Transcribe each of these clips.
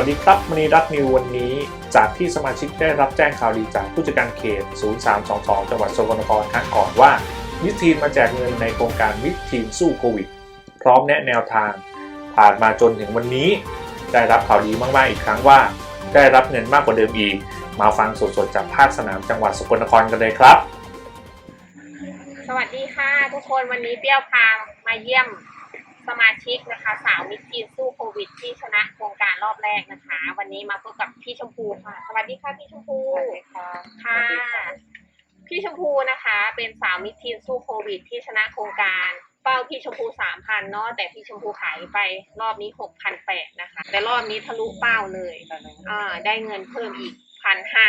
วัสดีครับมณีรัตน์นิววันนี้ จากที่สมาชิกได้รับแจ้งข่าวดีจากผู้จัดการเขต 0322 จังหวัดสกลนครครั้งก่อนว่ามิตรทีมมาแจกเงินในโครงการมิตรทีมสู้โควิด พร้อมแนะแนวทาง ผ่านมาจนถึงวันนี้ ได้รับข่าวดีมากๆอีกครั้งว่า ได้รับเงินมากกว่าเดิมอีก มาฟังสดๆจากภาคสนามจังหวัดสกลนครกันเลยครับ สวัสดีค่ะ ทุกคนวันนี้เปรี้ยวพามาเยี่ยมสมาชิกนะคะ สาวมิตรทีนสู้โค วิดที่ชนะโครงการรอบแรกนะคะ วันนี้มาพบกับพี่ชมพูค่ะ สวัสดีค่ะพี่ชมพูค่ะค่ะพี่ชมพูนะคะ เป็นสาวมิตรทีนสู้โควิด ที่ชนะโครงการเป้าพี่ชมพูสามพันเนาะแต่พี่ชมพูขายไปรอบนี้หกพันแปดนะคะ แต่รอบนี้ทะลุเป้าเลยอ่าได้เงินเพิ่มอีกพันห้า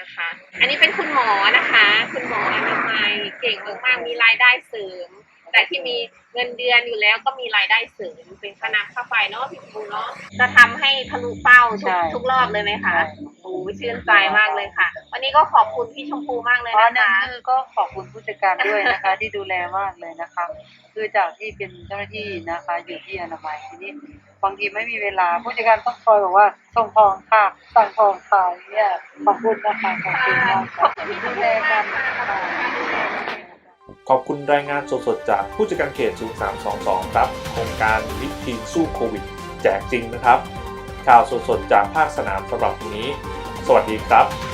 นะคะ อันนี้เป็นคุณหมอนะคะ คุณหมออนามัยเก่งมากๆมีรายได้เสริม แต่ที่มีเงินเดือนอยู่แล้วก็มีรายได้เสริมเป็นค่าน้ำค่าไฟเนาะพี่ปูเนาะจะทำให้ทะลุเป้าทุกทุกรอบเลยไหมคะโอ้ยชื่นใจมากเลยค่ะ วันนี้ก็ขอบคุณพี่ชมพูมากเลยเพราะนะหนึ่งคะคือก็ขอบคุณผู้จัดการด้วยนะคะ ที่ดูแลมากเลยนะคะ คือจากที่เป็นเจ้าหน้าที่นะคะ อยู่ที่อนามัยทีนี้บางทีไม่มีเวลาผู้จัดการต้องคอยบอกว่าส่งทองค่ะสั่งทองค่ะเนี่ยขอบคุณนะคะขอบคุณมากค่ะดูแลกันค่ะ ขอบคุณรายงานสดๆจากผู้จัดการเขต 0322 ครับ โครงการวิธีสู้โควิด แจกจริงนะครับ ข่าวสดๆจากภาคสนามสำหรับวันนี้ สวัสดีครับ